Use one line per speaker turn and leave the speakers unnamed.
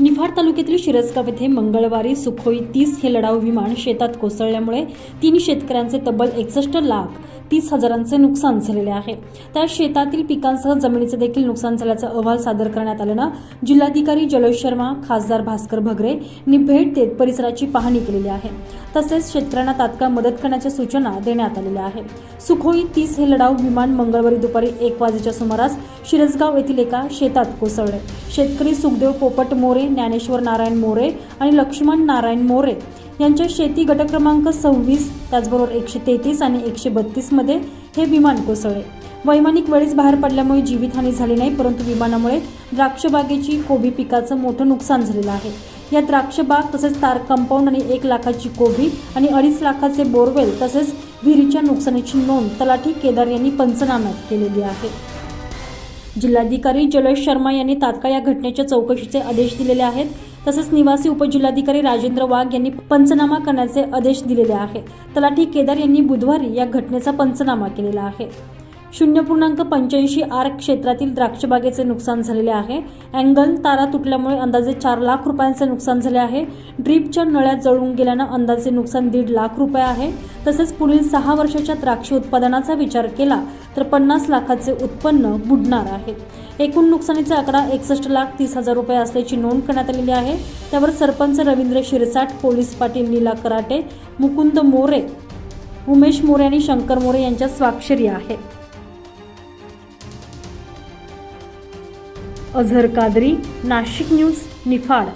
निफाड तालुक्यातील शिरसगाव येथे मंगळवारी सुखोई तीस हे लढाऊ विमान शेतात कोसळल्यामुळे तीन शेतकऱ्यांचे तब्बल एकसष्ट लाख तीस हजारांचे नुकसान झालेले आहे. त्या शेतातील पिकांसह जमिनीचे देखील नुकसान झाल्याचा अहवाल सादर करण्यात आल्यानं जिल्हाधिकारी जलोश शर्मा खासदार भास्कर भगरे यांनी भेट देत परिसराची पाहणी केलेली आहे. तसेच शेतकऱ्यांना तात्काळ मदत करण्याच्या सूचना देण्यात आलेल्या आहेत. सुखोई तीस हे लढाऊ विमान मंगळवारी दुपारी एक वाजेच्या सुमारास शिरसगाव येथील एका शेतात कोसळले. शेतकरी सुखदेव पोपट मोरे ज्ञानेश्वर नारायण मोरे आणि लक्ष्मण नारायण मोरे यांच्या शेती गट क्रमांक सव्वीस त्याचबरोबर एकशे तेहतीस आणि एकशे बत्तीसमध्ये हे विमान कोसळले. वैमानिक वेळेस बाहेर पडल्यामुळे जीवितहानी झाली नाही परंतु विमानामुळे द्राक्षबागेची कोबी पिकाचं मोठं नुकसान झालेलं आहे. या द्राक्षबाग तसेच तार कंपाऊंड आणि एक लाखाची कोबी आणि अडीच लाखाचे बोरवेल तसेच विहिरीच्या नुकसानीची नोंद तलाठी केदार यांनी पंचनाम्यात केलेली आहे. जिल्हाधिकारी जलेश शर्मा यांनी तात्काळ या घटनेच्या चौकशीचे आदेश दिलेले आहेत. तसेच निवासी उपजिल्हाधिकारी राजेंद्र वाघ यांनी पंचनामा करण्याचे आदेश दिलेले आहेत. तलाठी केदार यांनी बुधवारी या घटनेचा पंचनामा केलेला आहे. शून्य पूर्णांक पंच्याऐंशी आर क्षेत्रातील द्राक्षबागेचे नुकसान झालेले आहे. अँगल तारा तुटल्यामुळे अंदाजे चार लाख रुपयांचे नुकसान झाले आहे. ड्रीपच्या नळ्यात जळून गेल्यानं अंदाजे नुकसान दीड लाख रुपये आहे. तसेच पुढील सहा वर्षाच्या द्राक्ष उत्पादनाचा विचार केला तर पन्नास लाखाचे उत्पन्न बुडणार आहे. एकूण नुकसानीचा आकडा एकसष्ट लाख तीस हजार रुपये असल्याची नोंद करण्यात आलेली आहे. त्यावर सरपंच रवींद्र शिरसाट पोलीस पाटील नीला कराटे मुकुंद मोरे उमेश मोरे आणि शंकर मोरे यांच्या स्वाक्षरी आहे. अझर कादरी नाशिक न्यूज निफाड.